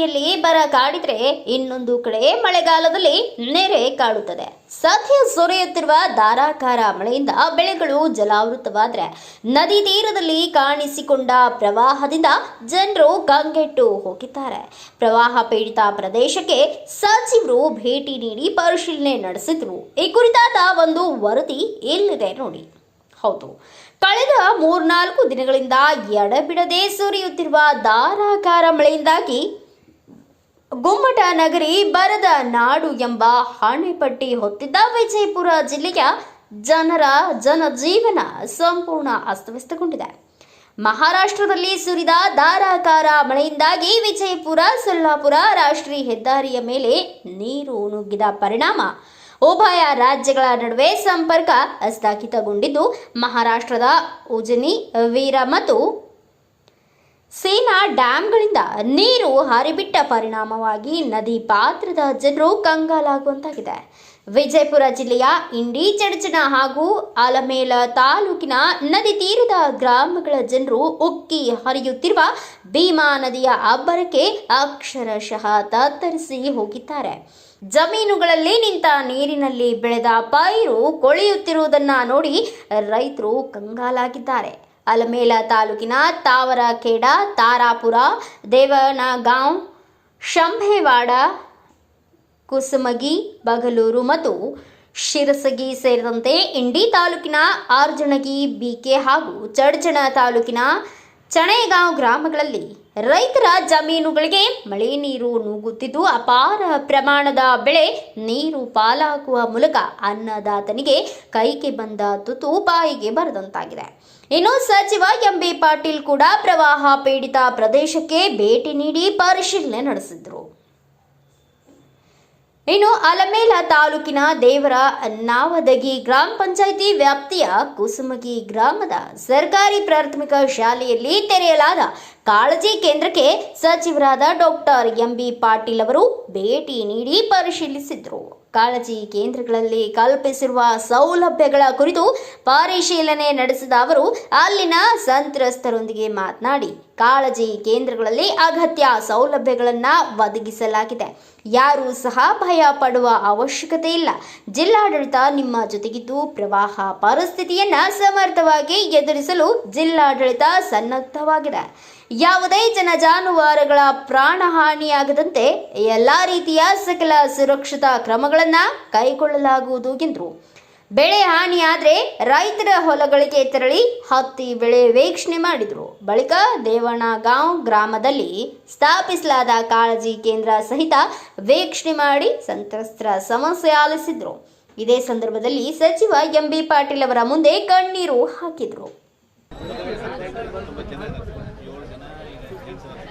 ಕಡೆಯಲ್ಲಿ ಬರ ಕಾಡಿದ್ರೆ ಇನ್ನೊಂದು ಕಡೆ ಮಳೆಗಾಲದಲ್ಲಿ ನೆರೆ ಕಾಡುತ್ತದೆ. ಸದ್ಯ ಸುರಿಯುತ್ತಿರುವ ಧಾರಾಕಾರ ಮಳೆಯಿಂದ ಬೆಳೆಗಳು ಜಲಾವೃತವಾದರೆ ನದಿ ತೀರದಲ್ಲಿ ಕಾಣಿಸಿಕೊಂಡ ಪ್ರವಾಹದಿಂದ ಜನರು ಗಂಗೆಟ್ಟು ಹೋಗಿದ್ದಾರೆ. ಪ್ರವಾಹ ಪೀಡಿತ ಪ್ರದೇಶಕ್ಕೆ ಸಚಿವರು ಭೇಟಿ ನೀಡಿ ಪರಿಶೀಲನೆ ನಡೆಸಿದ್ರು. ಈ ಕುರಿತಾದ ಒಂದು ವರದಿ ಎಲ್ಲಿದೆ ನೋಡಿ. ಹೌದು, ಕಳೆದ ಮೂರ್ನಾಲ್ಕು ದಿನಗಳಿಂದ ಎಡಬಿಡದೆ ಸುರಿಯುತ್ತಿರುವ ಧಾರಾಕಾರ ಮಳೆಯಿಂದಾಗಿ ಗುಮ್ಮಟ ನಗರಿ ಬರದ ನಾಡು ಎಂಬ ಹಾಣೆಪಟ್ಟಿ ಹೊತ್ತಿದ್ದ ವಿಜಯಪುರ ಜಿಲ್ಲೆಯ ಜನರ ಜನಜೀವನ ಸಂಪೂರ್ಣ ಅಸ್ತವ್ಯಸ್ತಗೊಂಡಿದೆ. ಮಹಾರಾಷ್ಟ್ರದಲ್ಲಿ ಸುರಿದ ಧಾರಾಕಾರ ಮಳೆಯಿಂದಾಗಿ ವಿಜಯಪುರ, ಸೊಲ್ಲಾಪುರ ರಾಷ್ಟ್ರೀಯ ಹೆದ್ದಾರಿಯ ಮೇಲೆ ನೀರು ನುಗ್ಗಿದ ಪರಿಣಾಮ ಉಭಯ ರಾಜ್ಯಗಳ ನಡುವೆ ಸಂಪರ್ಕ ಸ್ಥಗಿತಗೊಂಡಿದ್ದು ಮಹಾರಾಷ್ಟ್ರದ ಉಜನಿ, ವೀರ ಮತ್ತು ಸೇನಾ ಡ್ಯಾಂಗಳಿಂದ ನೀರು ಹರಿಬಿಟ್ಟ ಪರಿಣಾಮವಾಗಿ ನದಿ ಪಾತ್ರದ ಜನರು ಕಂಗಾಲಾಗುವಂತಾಗಿದೆ. ವಿಜಯಪುರ ಜಿಲ್ಲೆಯ ಇಂಡಿ, ಚಡಚಣ ಹಾಗೂ ಆಲಮೇಲ ತಾಲೂಕಿನ ನದಿ ತೀರದ ಗ್ರಾಮಗಳ ಜನರು ಉಕ್ಕಿ ಹರಿಯುತ್ತಿರುವ ಭೀಮಾ ನದಿಯ ಅಬ್ಬರಕ್ಕೆ ಅಕ್ಷರಶಃ ತತ್ತರಿಸಿ ಹೋಗಿದ್ದಾರೆ. ಜಮೀನುಗಳಲ್ಲಿ ನಿಂತ ನೀರಿನಲ್ಲಿ ಬೆಳೆದ ಪೈರು ಕೊಳೆಯುತ್ತಿರುವುದನ್ನು ನೋಡಿ ರೈತರು ಕಂಗಾಲಾಗಿದ್ದಾರೆ. ಅಲಮೇಲ ತಾಲೂಕಿನ ತಾವರಖೇಡ, ತಾರಾಪುರ, ದೇವನಗಾಂವ್, ಶಂಭೇವಾಡ, ಕುಸುಮಗಿ, ಬಗಲೂರು ಮತ್ತು ಶಿರಸಗಿ ಸೇರಿದಂತೆ ಇಂಡಿ ತಾಲೂಕಿನ ಆರ್ಜಣಗಿ ಬಿಕೆ ಹಾಗೂ ಚಡ್ಜಣ ತಾಲೂಕಿನ ಚಣೇಗಾಂವ್ ಗ್ರಾಮಗಳಲ್ಲಿ ರೈತರ ಜಮೀನುಗಳಿಗೆ ಮಳೆ ನೀರು ನುಗ್ಗುತ್ತಿದ್ದು ಅಪಾರ ಪ್ರಮಾಣದ ಬೆಳೆ ನೀರು ಪಾಲಾಗುವ ಮೂಲಕ ಅನ್ನದಾತನಿಗೆ ಕೈಗೆ ಬಂದ ತುತು ಬಾಯಿಗೆ ಬರದಂತಾಗಿದೆ. ಇನ್ನು ಸಚಿವ ಎಂಬಿ ಪಾಟೀಲ್ ಕೂಡ ಪ್ರವಾಹ ಪೀಡಿತ ಪ್ರದೇಶಕ್ಕೆ ಭೇಟಿ ನೀಡಿ ಪರಿಶೀಲನೆ ನಡೆಸಿದ್ರು. ಇನ್ನು ಅಲಮೇಲ ತಾಲೂಕಿನ ದೇವರ ನಾವದಗಿ ಗ್ರಾಮ ಪಂಚಾಯಿತಿ ವ್ಯಾಪ್ತಿಯ ಕುಸುಮಗಿ ಗ್ರಾಮದ ಸರ್ಕಾರಿ ಪ್ರಾಥಮಿಕ ಶಾಲೆಯಲ್ಲಿ ತೆರೆಯಲಾದ ಕಾಳಜಿ ಕೇಂದ್ರಕ್ಕೆ ಸಚಿವರಾದ ಡಾಕ್ಟರ್ ಎಂ ಬಿ ಪಾಟೀಲ್ ಅವರು ಭೇಟಿ ನೀಡಿ ಪರಿಶೀಲಿಸಿದರು. ಕಾಳಜಿ ಕೇಂದ್ರಗಳಲ್ಲಿ ಕಲ್ಪಿಸಿರುವ ಸೌಲಭ್ಯಗಳ ಕುರಿತು ಪರಿಶೀಲನೆ ನಡೆಸಿದ ಅವರು, ಅಲ್ಲಿನ ಸಂತ್ರಸ್ತರೊಂದಿಗೆ ಮಾತನಾಡಿ, ಕಾಳಜಿ ಕೇಂದ್ರಗಳಲ್ಲಿ ಅಗತ್ಯ ಸೌಲಭ್ಯಗಳನ್ನು ಒದಗಿಸಲಾಗಿದೆ. ಯಾರೂ ಸಹ ಭಯ ಪಡುವ ಅವಶ್ಯಕತೆ ಇಲ್ಲ. ಜಿಲ್ಲಾಡಳಿತ ನಿಮ್ಮ ಜೊತೆಗಿದ್ದು ಪ್ರವಾಹ ಪರಿಸ್ಥಿತಿಯನ್ನು ಸಮರ್ಥವಾಗಿ ಎದುರಿಸಲು ಜಿಲ್ಲಾಡಳಿತ ಸನ್ನದ್ಧವಾಗಿದೆ. ಯಾವುದೇ ಜನ ಜಾನುವಾರುಗಳ ಪ್ರಾಣಹಾನಿಯಾಗದಂತೆ ಎಲ್ಲ ರೀತಿಯ ಸಕಲ ಸುರಕ್ಷತಾ ಕ್ರಮಗಳನ್ನು ಕೈಗೊಳ್ಳಲಾಗುವುದು ಎಂದರು. ಬೆಳೆ ಹಾನಿಯಾದರೆ ರೈತರ ಹೊಲಗಳಿಗೆ ತೆರಳಿ ಹತ್ತಿ ಬೆಳೆ ವೀಕ್ಷಣೆ ಮಾಡಿದರು. ಬಳಿಕ ದೇವಣಗಾಂವ್ ಗ್ರಾಮದಲ್ಲಿ ಸ್ಥಾಪಿಸಲಾದ ಕಾಳಜಿ ಕೇಂದ್ರ ಸಹಿತ ವೀಕ್ಷಣೆ ಮಾಡಿ ಸಂತ್ರಸ್ತರ ಸಮಸ್ಯೆ ಆಲಿಸಿದ್ರು. ಇದೇ ಸಂದರ್ಭದಲ್ಲಿ ಸಚಿವ ಎಂಬಿ ಪಾಟೀಲ್ ಅವರ ಮುಂದೆ ಕಣ್ಣೀರು ಹಾಕಿದರು ಈಗ ರೀ ಸರ್ ನಮ್ದ್ರಿ ಮನಿ ರೀ ನಮ್ಮ ಮಕ್ಕಳು ಒಂದ್ ಸ್ವಲ್ಪ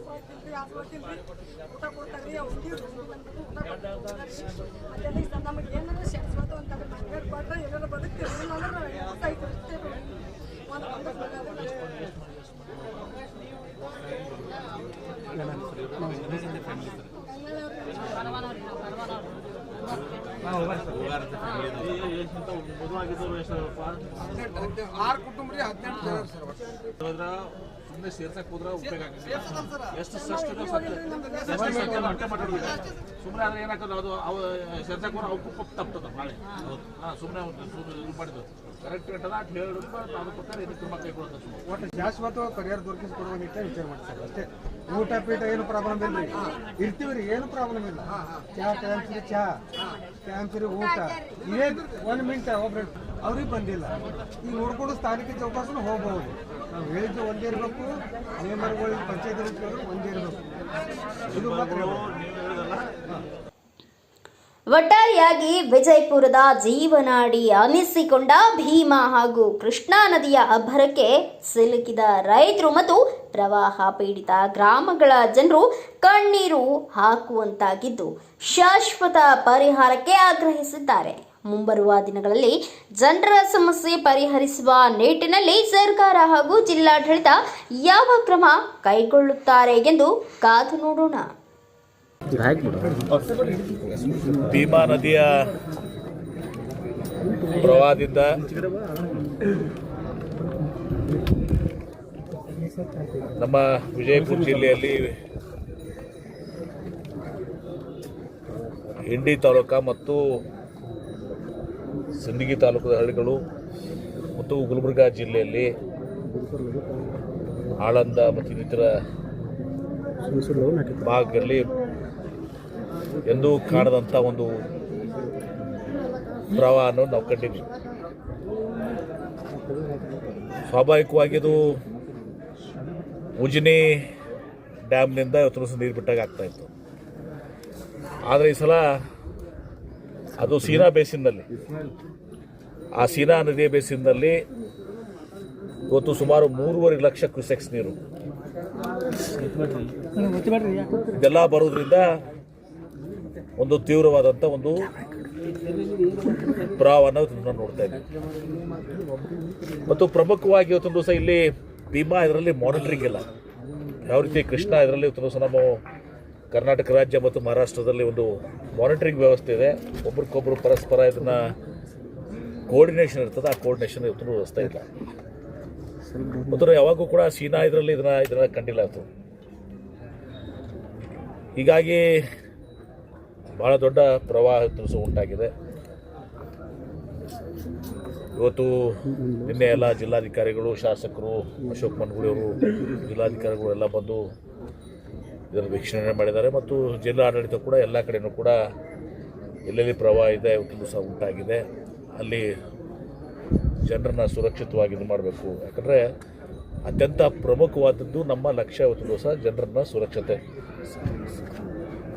ಊಟ ಉಂಡಿ ಊಟ ಕೊಡ್ತಾರೆ ಅದೆಲ್ಲ ನಮಗೆ ಏನಾರ ಶಾಶ್ವತ ಅಂತ ಮನೆ ಕೊಟ್ಟರೆ ಏನಾರ ಬದುಕ್ತೀವಿ. ಒಂದು. ಆರು ಕುಟುಂಬ ಹದಿನೆಂಟು ಜನ ಸರ್ ಸುಮ್ಮನೆ ಸೇರ್ಸಕ್ ಹೋದ್ರ ಉಪಯೋಗ ಆಗಂಗಿಲ್ಲ ಎಷ್ಟು ಸಷ್ಟು ಇದೆ ಸುಮ್ಮನೆ ಆದ್ರೆ ಏನಾಗ್ತದೆ ಅದು ಅವು ಸೇರ್ಸಕ್ ಹೋದ್ರೆ ಅವಕ್ಕೂ ಪಪ್ಪ ತಪ್ತದ ನಾಳೆ. ಹಾಂ ಸುಮ್ಮನೆ ಇದು ಮಾಡಿದ್ದು. ಕರೆಕ್ಟ್ ಕಟ್ಟದ ಅಂತ ಹೇಳಿ ಪ್ರಕಾರ ಇದಕ್ಕೆ ಕ್ರಮ ಕೈಗೊಳ್ಳುತ್ತೆ ಸುಮ್ಮನೆ ಒಟ್ಟು ಶಾಶ್ವತ ಪರಿಹಾರ ದೊರಕಿಸಿಕೊಡುವ ನಿಟ್ಟಿನ ವಿಚಾರ ಮಾಡ್ತಾರೆ ಅಷ್ಟೇ. ಊಟ ಪೀಠ ಏನು ಪ್ರಾಬ್ಲಮ್ ಇಲ್ಲ ರೀ ಇರ್ತೀವಿ ರೀ ಏನು ಪ್ರಾಬ್ಲಮ್ ಇಲ್ಲ. ಚಹಾ ಟೈಮ್ ಸರಿ ಚಾ. ಟೈಮ್ ಸರಿ ಊಟ. ಇದೇ ಒಂದು ಮಿನಿಟ್ ಒಬ್ರು ಅವ್ರಿಗೆ ಬಂದಿಲ್ಲ. ಈಗ ನೋಡ್ಕೊಂಡು ಸ್ಥಾನಿಕ ಚೌಕಾಸನ ಹೋಗ್ಬೋದು. ನಾವು ಹೇಳಿದ್ದು ಒಂದೇ ಇರಬೇಕು, ನೇಮರ್ಗಳು ಪಂಚಾಯತ್ ಒಂದೇ ಇರಬೇಕು. ಇದು ಮಾತ್ರ ಒಟ್ಟಾರೆಯಾಗಿ ವಿಜಯಪುರದ ಜೀವನಾಡಿ ಅನಿಸಿಕೊಂಡ ಭೀಮಾ ಹಾಗೂ ಕೃಷ್ಣಾ ನದಿಯ ಅಬ್ಬರಕ್ಕೆ ಸಿಲುಕಿದ ರೈತರು ಮತ್ತು ಪ್ರವಾಹ ಪೀಡಿತ ಗ್ರಾಮಗಳ ಜನರು ಕಣ್ಣೀರು ಹಾಕುವಂತಾಗಿದ್ದು ಶಾಶ್ವತ ಪರಿಹಾರಕ್ಕೆ ಆಗ್ರಹಿಸಿದ್ದಾರೆ. ಮುಂಬರುವ ದಿನಗಳಲ್ಲಿ ಜನರ ಸಮಸ್ಯೆ ಪರಿಹರಿಸುವ ನಿಟ್ಟಿನಲ್ಲಿ ಸರ್ಕಾರ ಹಾಗೂ ಜಿಲ್ಲಾಡಳಿತ ಯಾವ ಕ್ರಮ ಕೈಗೊಳ್ಳುತ್ತಾರೆ ಎಂದು ಕಾದು ನೋಡೋಣ. ಭೀಮಾ ನದಿಯ ಪ್ರವಾಹದಿಂದ ನಮ್ಮ ವಿಜಯಪುರ ಜಿಲ್ಲೆಯಲ್ಲಿ ಇಂಡಿ ತಾಲೂಕ ಮತ್ತು ಸಿಂದಗಿ ತಾಲೂಕದ ಹಳ್ಳಿಗಳು ಮತ್ತು ಗುಲ್ಬರ್ಗಾ ಜಿಲ್ಲೆಯಲ್ಲಿ ಆಳಂದ ಮತ್ತು ಇನ್ನಿತರ ಭಾಗದಲ್ಲಿ ಎಂದೂ ಕಾಣದಂಥ ಒಂದು ಪ್ರವಾಹವನ್ನು ನಾವು ಕಂಡಿದ್ವಿ ಸ್ವಾಭಾವಿಕವಾಗಿ ಅದು ಉಜಿನಿ ಡ್ಯಾಮ್ನಿಂದ ಇವತ್ತು ನೀರು ಬಿಟ್ಟಾಗ ಆಗ್ತಾಯಿತ್ತು ಆದರೆ ಈ ಸಲ ಅದು ಸೀನಾ ಬೇಸಿನ್ನಲ್ಲಿ ಆ ಸೀನಾ ನದಿಯ ಬೇಸಿನ್ನಲ್ಲಿ ಇವತ್ತು ಸುಮಾರು ಮೂರುವರೆ ಲಕ್ಷ ಕ್ಯೂಸೆಕ್ಸ್ ನೀರು. ಇದೆಲ್ಲ ಬರೋದ್ರಿಂದ ಒಂದು ತೀವ್ರವಾದಂಥ ಒಂದು ಪ್ರವಾಹನ ನಾನು ನೋಡ್ತಾ ಇದ್ದೀವಿ ಮತ್ತು ಪ್ರಮುಖವಾಗಿ ಇವತ್ತೊಂದು ದಿವಸ ಇಲ್ಲಿ ಭೀಮಾ ಇದರಲ್ಲಿ ಮಾನಿಟರಿಂಗ್ ಇಲ್ಲ. ಯಾವ ರೀತಿ ಕೃಷ್ಣ ಇದರಲ್ಲಿ ಇವತ್ತೊಂದು ದಿವಸ ನಾವು ಕರ್ನಾಟಕ ರಾಜ್ಯ ಮತ್ತು ಮಹಾರಾಷ್ಟ್ರದಲ್ಲಿ ಒಂದು ಮಾನಿಟರಿಂಗ್ ವ್ಯವಸ್ಥೆ ಇದೆ. ಒಬ್ರಿಗೊಬ್ರು ಪರಸ್ಪರ ಇದನ್ನು ಕೋರ್ಡಿನೇಷನ್ ಇರ್ತದೆ. ಆ ಕೋರ್ಡಿನೇಷನ್ ಇವತ್ತು ವ್ಯವಸ್ಥೆ ಇಲ್ಲ. ಮತ್ತು ಯಾವಾಗೂ ಕೂಡ ಸೀನಾ ಇದರಲ್ಲಿ ಇದನ್ನ ಇದನ್ನ ಕಂಡಿಲ್ಲ ಆಯಿತು ಹೀಗಾಗಿ ಬಹಳ ದೊಡ್ಡ ಪ್ರವಾಹ ಉಂಟಾಗಿದೆ. ಇವತ್ತು ನಿನ್ನೆ ಎಲ್ಲ ಜಿಲ್ಲಾಧಿಕಾರಿಗಳು, ಶಾಸಕರು, ಅಶೋಕ್ ಮನ್ಗುಳಿಯವರು ಜಿಲ್ಲಾಧಿಕಾರಿಗಳು ಎಲ್ಲ ಬಂದು ಇದರ ವೀಕ್ಷಣೆ ಮಾಡಿದ್ದಾರೆ ಮತ್ತು ಜಿಲ್ಲಾ ಆಡಳಿತ ಕೂಡ ಎಲ್ಲ ಕಡೆಯೂ ಕೂಡ ಎಲ್ಲೆಲ್ಲಿ ಪ್ರವಾಹ ಇದೆ ಇವತ್ತು ಸಹ ಉಂಟಾಗಿದೆ. ಅಲ್ಲಿ ಜನರನ್ನು ಸುರಕ್ಷಿತವಾಗಿ ಇದು ಮಾಡಬೇಕು. ಯಾಕಂದರೆ ಅತ್ಯಂತ ಪ್ರಮುಖವಾದದ್ದು ನಮ್ಮ ಲಕ್ಷ್ಯ ಇವತ್ತು ಸಹ ಜನರನ್ನ ಸುರಕ್ಷತೆ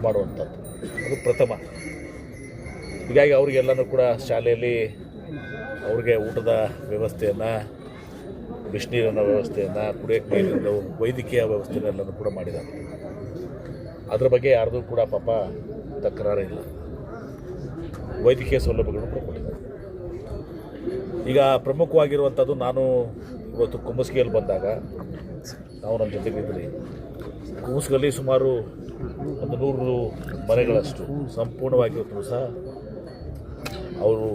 ಮಾಡುವಂಥದ್ದು. ಅದು ಪ್ರಥಮ. ಹೀಗಾಗಿ ಅವ್ರಿಗೆಲ್ಲನೂ ಕೂಡ ಶಾಲೆಯಲ್ಲಿ ಅವ್ರಿಗೆ ಊಟದ ವ್ಯವಸ್ಥೆಯನ್ನು, ಬಿಸಿನೀರಿನ ವ್ಯವಸ್ಥೆಯನ್ನು, ಕುಡಿಯೋಕ್ಕೆ ನೀರಿನ ವೈದ್ಯಕೀಯ ವ್ಯವಸ್ಥೆನೆಲ್ಲನೂ ಕೂಡ ಮಾಡಿದ್ದಾರೆ. ಅದ್ರ ಬಗ್ಗೆ ಯಾರ್ದು ಕೂಡ ಪಾಪ ತಕರಾರಿಲ್ಲ ವೈದ್ಯಕೀಯ ಸೌಲಭ್ಯಗಳನ್ನು ಕೂಡ ಈಗ ಪ್ರಮುಖವಾಗಿರುವಂಥದ್ದು ನಾನು ಇವತ್ತು ಕುಂಬಸ್ಕಿಯಲ್ಲಿ ಬಂದಾಗ ನಾವು ನಮ್ಮ ಜೊತೆಗಿದ್ರಿ ಕುಂಬಸ್ಗಲ್ಲಿ ಸುಮಾರು ಒಂದು ನೂರು ಮನೆಗಳಷ್ಟು ಸಂಪೂರ್ಣವಾಗಿ ಇವತ್ತು ಸಹ ಅವರು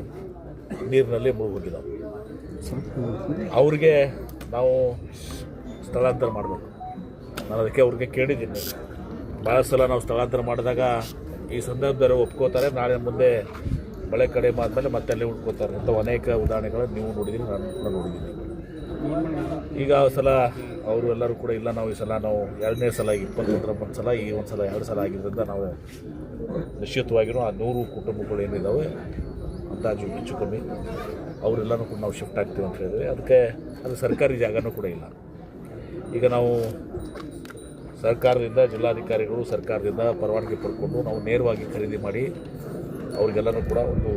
ನೀರಿನಲ್ಲಿ ಮುಳುಗೋಗಿದ್ದಾವೆ. ಅವ್ರಿಗೆ ನಾವು ಸ್ಥಳಾಂತರ ಮಾಡಬೇಕು. ನಾನು ಅದಕ್ಕೆ ಅವ್ರಿಗೆ ಕೇಳಿದ್ದೀನಿ. ಭಾಳ ಸಲ ನಾವು ಸ್ಥಳಾಂತರ ಮಾಡಿದಾಗ ಈ ಸಂದರ್ಭದಲ್ಲಿ ಒಪ್ಕೋತಾರೆ, ನಾಳೆ ಮುಂದೆ ಮಳೆ ಕಡಿಮೆ ಆದಮೇಲೆ ಮತ್ತೆ ಅಲ್ಲಿ ಉಳ್ಕೋತಾರೆ. ಅಂತ ಅನೇಕ ಉದಾಹರಣೆಗಳನ್ನು ನೀವು ನೋಡಿದ್ದೀರಿ, ನಾನು ಕೂಡ ನೋಡಿದ್ದೀನಿ. ಈಗ ಸಲ ಅವರು ಎಲ್ಲರೂ ಕೂಡ ಇಲ್ಲ, ನಾವು ಈ ಸಲ ನಾವು ಎರಡನೇ ಸಲ ಇಪ್ಪತ್ತೊಂದರ ಒಂದು ಸಲ, ಈ ಒಂದು ಸಲ, ಎರಡು ಸಲ ಆಗಿದ್ದರಿಂದ ನಾವು ನಿಶ್ಚಿತವಾಗಿಯೂ ಆ ನೂರು ಕುಟುಂಬಗಳು ಏನಿದ್ದಾವೆ ಅಂದಾಜು ಹೆಚ್ಚು ಕಮ್ಮಿ ಅವರೆಲ್ಲರೂ ಕೂಡ ನಾವು ಶಿಫ್ಟ್ ಆಗ್ತೀವಿ ಅಂತ ಹೇಳಿದ್ವಿ. ಅದಕ್ಕೆ ಅದು ಸರ್ಕಾರಿ ಜಾಗನೂ ಕೂಡ ಇಲ್ಲ. ಈಗ ನಾವು ಸರ್ಕಾರದಿಂದ, ಜಿಲ್ಲಾಧಿಕಾರಿಗಳು ಸರ್ಕಾರದಿಂದ ಪರವಾನಗಿ ಪಡ್ಕೊಂಡು ನಾವು ನೇರವಾಗಿ ಖರೀದಿ ಮಾಡಿ ಅವ್ರಿಗೆಲ್ಲನೂ ಕೂಡ ಒಂದು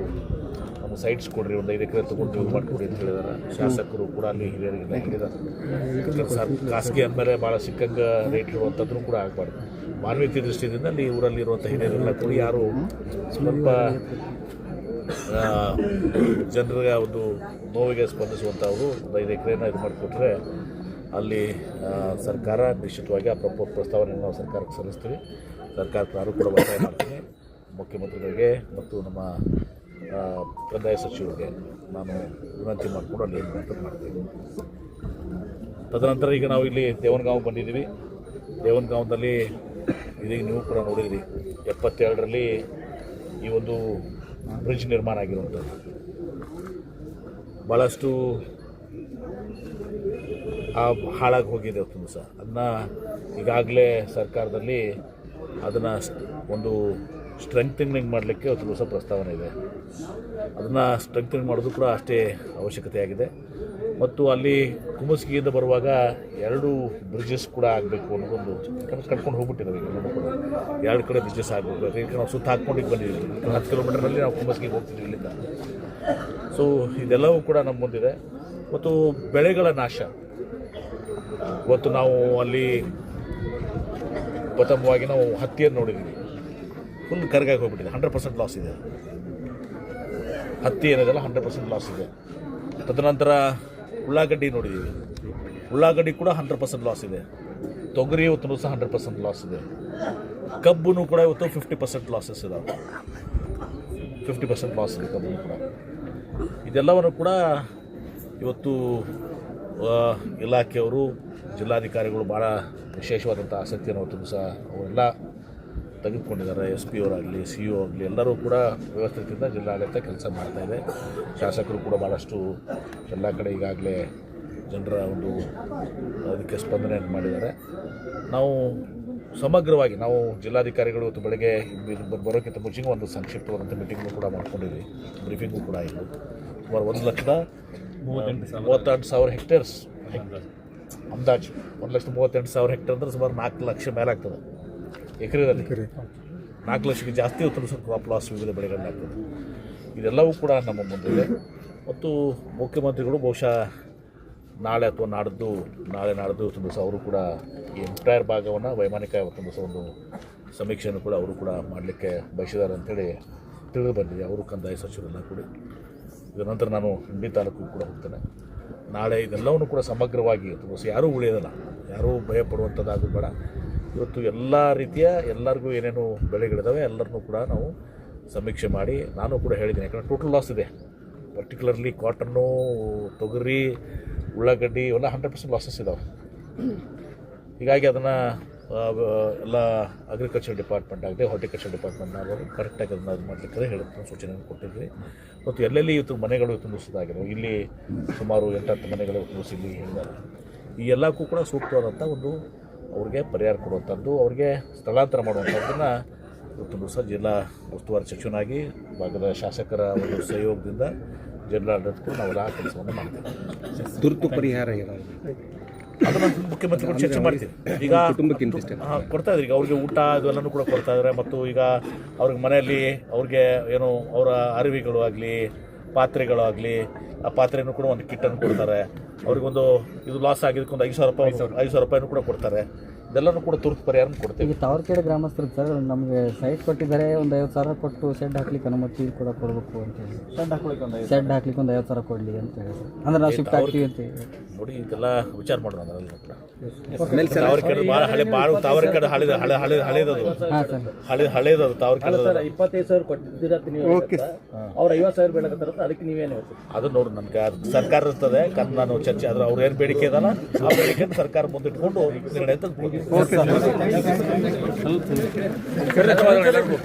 ನಮ್ಮ ಸೈಟ್ಸ್ ಕೊಡ್ರಿ, ಒಂದು ಐದು ಎಕರೆ ತೊಗೊಂಡು ಯೂಸ್ ಮಾಡಿಕೊಡಿ ಅಂತ ಹೇಳಿದಾರೆ. ಶಾಸಕರು ಕೂಡ ಅಲ್ಲಿ ಹಿರಿಯರಿಗೆಲ್ಲ ಹೇಳಿದ್ದಾರೆ ಸರ್, ಖಾಸಗಿ ಅಂದಮೇಲೆ ಭಾಳ ಸಿಕ್ಕಂಗೆ ರೇಟ್ ಇರುವಂಥದ್ದು ಕೂಡ ಆಗಬಾರ್ದು. ಮಾನವೀಯತೆ ದೃಷ್ಟಿಯಿಂದ ಅಲ್ಲಿ ಊರಲ್ಲಿ ಇರುವಂಥ ಹಿರಿಯರೆಲ್ಲ ಕೂಡ ಯಾರು ಸ್ವಲ್ಪ ಜನರಿಗೆ ಒಂದು ನೋವಿಗೆ ಸ್ಪಂದಿಸುವಂಥವ್ರು ಒಂದು ಐದು ಎಕರೆನ ಇದು ಮಾಡಿಕೊಟ್ರೆ ಅಲ್ಲಿ ಸರ್ಕಾರ ನಿಶ್ಚಿತವಾಗಿ ಆ ಪ್ರಸ್ತಾವನೆ ಪ್ರಸ್ತಾವನೆಯನ್ನು ನಾವು ಸರ್ಕಾರಕ್ಕೆ ಸಲ್ಲಿಸ್ತೀವಿ. ಸರ್ಕಾರಕ್ಕೆ ನಾನು ಕೂಡ ಒತ್ತಾಯ ಮಾಡ್ತೀನಿ. ಮುಖ್ಯಮಂತ್ರಿಗಳಿಗೆ ಮತ್ತು ನಮ್ಮ ಕಂದಾಯ ಸಚಿವರಿಗೆ ನಾನು ವಿನಂತಿ ಮಾಡಿಕೊಂಡು ಅಲ್ಲಿ ಏನು ಮಾಡ್ತೀವಿ. ತದನಂತರ ಈಗ ನಾವು ಇಲ್ಲಿ ದೇವನಗಾಂವ್ ಬಂದಿದ್ದೀವಿ. ದೇವನಗಾಂವ್ದಲ್ಲಿ ಇದೀಗ ನೀವು ಕೂಡ ನೋಡಿದ್ರಿ ಎಪ್ಪತ್ತೆರಡರಲ್ಲಿ ಈ ಒಂದು ಬ್ರಿಡ್ಜ್ ನಿರ್ಮಾಣ ಆಗಿರುವಂಥದ್ದು. ಭಾಳಷ್ಟು ಹಾಳಾಗಿ ಹೋಗಿದೆ ತುಂಬ ಸಹ. ಅದನ್ನ ಈಗಾಗಲೇ ಸರ್ಕಾರದಲ್ಲಿ ಅದನ್ನು ಒಂದು ಸ್ಟ್ರೆಂಥನಿಂಗ್ ಮಾಡಲಿಕ್ಕೆ ಒಂದು ದಿವಸ ಪ್ರಸ್ತಾವನೆ ಇದೆ. ಅದನ್ನು ಸ್ಟ್ರೆಂಥನಿಂಗ್ ಮಾಡೋದು ಕೂಡ ಅಷ್ಟೇ ಅವಶ್ಯಕತೆಯಾಗಿದೆ ಮತ್ತು ಅಲ್ಲಿ ಕುಮಸ್ಗಿಯಿಂದ ಬರುವಾಗ ಎರಡು ಬ್ರಿಡ್ಜಸ್ ಕೂಡ ಆಗಬೇಕು ಅನ್ನೋದೊಂದು ಕಟ್ಕೊಂಡು ಹೋಗ್ಬಿಟ್ಟಿದ್ದಾರೆ ಈಗ ಕೂಡ. ಎರಡು ಕಡೆ ಬ್ರಿಡ್ಜಸ್ ಆಗಬೇಕು. ಅದಕ್ಕೆ ನಾವು ಸುತ್ತ ಹಾಕ್ಕೊಂಡು ಬಂದಿದ್ದೀವಿ. ಹತ್ತು ಕಿಲೋಮೀಟರ್ನಲ್ಲಿ ನಾವು ಕುಮಸ್ಗಿಗೆ ಹೋಗ್ತಿದ್ವಿ ಇಲ್ಲಿಂದ. ಸೊ ಇದೆಲ್ಲವೂ ಕೂಡ ನಮ್ಮ ಮುಂದಿದೆ. ಮತ್ತು ಬೆಳೆಗಳ ನಾಶ. ಇವತ್ತು ನಾವು ಅಲ್ಲಿ ಪ್ರಥಮವಾಗಿ ನಾವು ಹತ್ತಿಯನ್ನು ನೋಡಿದ್ದೀವಿ. ಫುಲ್ ಕರ್ಗಾಗಿ ಹೋಗ್ಬಿಟ್ಟಿದೆ. ಹಂಡ್ರೆಡ್ ಪರ್ಸೆಂಟ್ ಲಾಸ್ ಇದೆ. ಹತ್ತಿ ಏನಿದೆಲ್ಲ ಹಂಡ್ರೆಡ್ ಪರ್ಸೆಂಟ್ ಲಾಸ್ ಇದೆ. ತದನಂತರ ಉಳ್ಳಾಗಡ್ಡಿ ನೋಡಿದ್ದೀವಿ. ಉಳ್ಳಾಗಡ್ಡಿ ಕೂಡ ಹಂಡ್ರೆಡ್ ಪರ್ಸೆಂಟ್ ಲಾಸ್ ಇದೆ. ತೊಗರಿ ಇವತ್ತು ಸಹ ಹಂಡ್ರೆಡ್ ಪರ್ಸೆಂಟ್ ಲಾಸ್ ಇದೆ. ಕಬ್ಬು ಕೂಡ ಇವತ್ತು ಫಿಫ್ಟಿ ಪರ್ಸೆಂಟ್ ಲಾಸಸ್ ಇದಾವೆ. ಫಿಫ್ಟಿ ಪರ್ಸೆಂಟ್ ಲಾಸ್ ಇದೆ ಕಬ್ಬು ಕೂಡ. ಇದೆಲ್ಲವನ್ನು ಕೂಡ ಇವತ್ತು ಇಲಾಖೆಯವರು ಜಿಲ್ಲಾಧಿಕಾರಿಗಳು ಭಾಳ ವಿಶೇಷವಾದಂಥ ಆಸಕ್ತಿಯನ್ನು ಅವತ್ತು ಸಹ ಅವರೆಲ್ಲ ತೆಗೆದುಕೊಂಡಿದ್ದಾರೆ. ಎಸ್ ಪಿ ಅವರಾಗಲಿ ಸಿ ಒ ಆಗಲಿ ಎಲ್ಲರೂ ಕೂಡ ವ್ಯವಸ್ಥಿತದಿಂದ ಜಿಲ್ಲಾಡಳಿತ ಕೆಲಸ ಮಾಡ್ತಾ ಇದೆ. ಶಾಸಕರು ಕೂಡ ಭಾಳಷ್ಟು ಎಲ್ಲ ಕಡೆ ಈಗಾಗಲೇ ಜನರ ಒಂದು ಅದಕ್ಕೆ ಸ್ಪಂದನೆಯನ್ನು ಮಾಡಿದ್ದಾರೆ. ನಾವು ಸಮಗ್ರವಾಗಿ ನಾವು ಜಿಲ್ಲಾಧಿಕಾರಿಗಳು ಇವತ್ತು ಬೆಳಗ್ಗೆ ಬರೋಕ್ಕಿಂತ ಮುಂಚೆಗೆ ಒಂದು ಸಂಕ್ಷಿಪ್ತವಾದಂಥ ಮೀಟಿಂಗ್ನು ಕೂಡ ಮಾಡ್ಕೊಂಡಿದ್ವಿ. ಬ್ರೀಫಿಂಗು ಕೂಡ ಆಯಿತು. ಸುಮಾರು ಒಂದು ಲಕ್ಷದ ಮೂವತ್ತೆಂಟು ಸಾವಿರ. ಹೆಕ್ಟೇರ್ಸ್ ಅಂದಾಜು ಒಂದು ಲಕ್ಷದ ಮೂವತ್ತೆಂಟು ಸಾವಿರ ಹೆಕ್ಟರ್ ಅಂದ್ರೆ ಸುಮಾರು ನಾಲ್ಕು ಲಕ್ಷ ಮೇಲೆ ಆಗ್ತದೆ ಎಕರೆದಲ್ಲಿ. ನಾಲ್ಕು ಲಕ್ಷಕ್ಕೆ ಜಾಸ್ತಿ ಹೊತ್ತು ಸ್ವಲ್ಪ ಕ್ರಾಪ್ ಲಾಸ್ ವಿವಿಧ ಬೆಳೆಗಳನ್ನಾಗ್ತದೆ ಇದೆಲ್ಲವೂ ಕೂಡ ನಮ್ಮ ಮುಂದಿದೆ. ಮತ್ತು ಮುಖ್ಯಮಂತ್ರಿಗಳು ಬಹುಶಃ ನಾಳೆ ಅಥವಾ ನಾಡ್ದು ನಾಳೆ ನಾಡ್ದು ತುಂಬಿಸ ದಿವಸ ಅವರು ಕೂಡ ಈ ಎಂಟೈರ್ ಭಾಗವನ್ನು ವೈಮಾನಿಕ ತುಂಬಿಸ ಒಂದು ಸಮೀಕ್ಷೆಯನ್ನು ಕೂಡ ಅವರು ಕೂಡ ಮಾಡಲಿಕ್ಕೆ ಬಯಸಿದ್ದಾರೆ ಅಂತೇಳಿ ತಿಳಿದು ಬಂದಿದೆ. ಅವರು ಕಂದಾಯ ಸಚಿವರೆಲ್ಲ ಕೂಡ. ಇದರ ನಂತರ ನಾನು ಹಿಂಡಿ ತಾಲೂಕು ಕೂಡ ಹೋಗ್ತೇನೆ. ನಾಳೆ ಇದೆಲ್ಲವನ್ನು ಕೂಡ ಸಮಗ್ರವಾಗಿ ತೋರಿಸಿ. ಯಾರೂ ಉಳಿಯೋದಲ್ಲ. ಯಾರೂ ಭಯ ಪಡುವಂಥದ್ದಾಗೂ ಬೇಡ ಇವತ್ತು ಎಲ್ಲ ರೀತಿಯ ಎಲ್ಲರಿಗೂ ಏನೇನು ಬೆಳೆಗಳಿದ್ದಾವೆ ಎಲ್ಲರನ್ನೂ ಕೂಡ ನಾವು ಸಮೀಕ್ಷೆ ಮಾಡಿ ನಾನು ಕೂಡ ಹೇಳಿದ್ದೀನಿ. ಯಾಕಂದರೆ ಟೋಟಲ್ ಲಾಸ್ ಇದೆ. ಪರ್ಟಿಕ್ಯುಲರ್ಲಿ ಕಾಟನ್ನು ತೊಗರಿ ಉಳ್ಳಾಗಡ್ಡಿ ಇವೆಲ್ಲ ಹಂಡ್ರೆಡ್ ಪರ್ಸೆಂಟ್ ಲಾಸಸ್ ಇದ್ದಾವೆ ಹೀಗಾಗಿ ಅದನ್ನು ಎಲ್ಲ ಅಗ್ರಿಕಲ್ಚರ್ ಡಿಪಾರ್ಟ್ಮೆಂಟ್ ಆಗಲಿ ಹಾರ್ಟಿಕಲ್ಚರ್ ಡಿಪಾರ್ಟ್ಮೆಂಟ್ ಅವರು ಕರೆಕ್ಟಾಗಿ ಅದನ್ನು ಅದು ಮಾಡಲಿಕ್ಕೆ ಹೇಳುತ್ತೆ ಸೂಚನೆಯನ್ನು ಕೊಟ್ಟಿದ್ವಿ. ಮತ್ತು ಎಲ್ಲೆಲ್ಲಿ ಇವತ್ತು ಮನೆಗಳು ಇವತ್ತು ನುಸಿದಾಗಿರೋ ಇಲ್ಲಿ ಸುಮಾರು ಎಂಟತ್ತು ಮನೆಗಳು ಇಲ್ಲಿ ಹೇಳಿದ್ದಾರೆ ಈ ಎಲ್ಲಕ್ಕೂ ಕೂಡ ಸೂಕ್ತವಾದಂಥ ಒಂದು ಅವ್ರಿಗೆ ಪರಿಹಾರ ಕೊಡುವಂಥದ್ದು ಅವ್ರಿಗೆ ಸ್ಥಳಾಂತರ ಮಾಡುವಂಥದ್ದನ್ನು ಇವತ್ತು ದಿವಸ ಜಿಲ್ಲಾ ಉಸ್ತುವಾರಿ ಸಚಿವನಾಗಿ, ಭಾಗದ ಶಾಸಕರ ಒಂದು ಸಹಯೋಗದಿಂದ ಜಿಲ್ಲಾಡಳಿತಕ್ಕೂ ನಾವೆಲ್ಲ ಕೆಲಸವನ್ನು ಮಾಡ್ತೇವೆ. ತುರ್ತು ಪರಿಹಾರ ಅದನ್ನ ಮುಖ್ಯಮಂತ್ರಿಗಳು ಚರ್ಚೆ ಮಾಡ್ತೀವಿ. ಈಗ ಹಾ, ಕೊಡ್ತಾ ಇದ್ದಾರೆ ಈಗ ಅವ್ರಿಗೆ ಊಟ ಇದೆಲ್ಲನೂ ಕೂಡ ಕೊಡ್ತಾ ಇದ್ದಾರೆ. ಮತ್ತು ಈಗ ಅವ್ರಿಗೆ ಮನೆಯಲ್ಲಿ ಅವ್ರಿಗೆ ಏನು ಅವರ ಅರಿವಿಗಳು ಆಗಲಿ ಪಾತ್ರೆಗಳು ಆಗಲಿ ಆ ಪಾತ್ರೆನೂ ಕೂಡ ಒಂದು ಕಿಟ್ಟನ್ನು ಕೊಡ್ತಾರೆ. ಅವ್ರಿಗೊಂದು ಇದು ಲಾಸ್ ಆಗಿದ್ದಕ್ಕೊಂದು ಐದು ಸಾವಿರ ರೂಪಾಯಿ. ಐದು ಸಾವಿರ ರೂಪಾಯಿನೂ ಕೂಡ ಕೊಡ್ತಾರೆ. ಇದೆಲ್ಲನೂ ಕೂಡ ತುರ್ತು ಪರಿಹಾರ ಕೊಡ್ತೇವೆ. ಈಗ ತಾವರ್ಕೆರೆ ಗ್ರಾಮಸ್ಥರು ಸರ್ ನಮಗೆ ಸೈಟ್ ಕೊಟ್ಟಿದ್ದಾರೆ ಒಂದು ಐವತ್ತು ಸಾವಿರ ಕೊಟ್ಟು ಶೆಡ್ ಹಾಕ್ಲಿಕ್ಕೆ ಅನುಮತಿ ಕೂಡ ಕೊಡಬೇಕು ಅಂತ ಹೇಳಿ. ಶೆಡ್ ಹಾಕ್ಲಿಕ್ಕೆ ಒಂದು ಐವತ್ತು ಸಾವಿರ ಕೊಡಲಿ ಅಂತ ಹೇಳಿ ಸರ್. ಅಂದ್ರೆ ನಾವು ಶಿಫ್ಟ್ ಆಗ್ತೀವಿ ಅಂತ ಹೇಳಿ. ನೋಡಿ ಇದೆಲ್ಲ ವಿಚಾರ ಮಾಡೋಣ ಅದರಲ್ಲಿ ಕೂಡ. ತಾವರೆ ಕಡೆ ಭಾಳ ಹಳೆ ಭಾಳ ತಾವರೆ ಹಳೆದ ಹಳೆ ಹಳೆ ಹಳೆದದು ಸರ್. ಹಳೆ ಹಳೆದದು ತಾವರೆ ಕಡೆ ಇಪ್ಪತ್ತೈದು ಸಾವಿರ ಕೊಟ್ಟಿದ್ದೀರ ನೀವು ಅವ್ರ ಐವತ್ತು ಸಾವಿರ ಬೇಡಕತ್ತಾರ ಅದಕ್ಕೆ ನೀವೇನು ಹೇಳ್ತೀರಿ? ಅದು ನೋಡಿ ನನಗೆ ಅದು ಸರ್ಕಾರ ಇರ್ತದೆ ನಾನು ಚರ್ಚೆ ಆದ್ರೆ ಅವ್ರು ಏನು ಬೇಡಿಕೆ ಇದಲ್ಲ ಆ ಬೇಡಿಕೆ ಸರ್ಕಾರ ಮುಂದಿಟ್ಕೊಂಡು ನಿರ್ಣಯ ತೆಗೆದುಕೊಳ್ತೀವಿ ಧನ್ಯವಾದಗಳು ಎಲ್ಲರಿಗೂ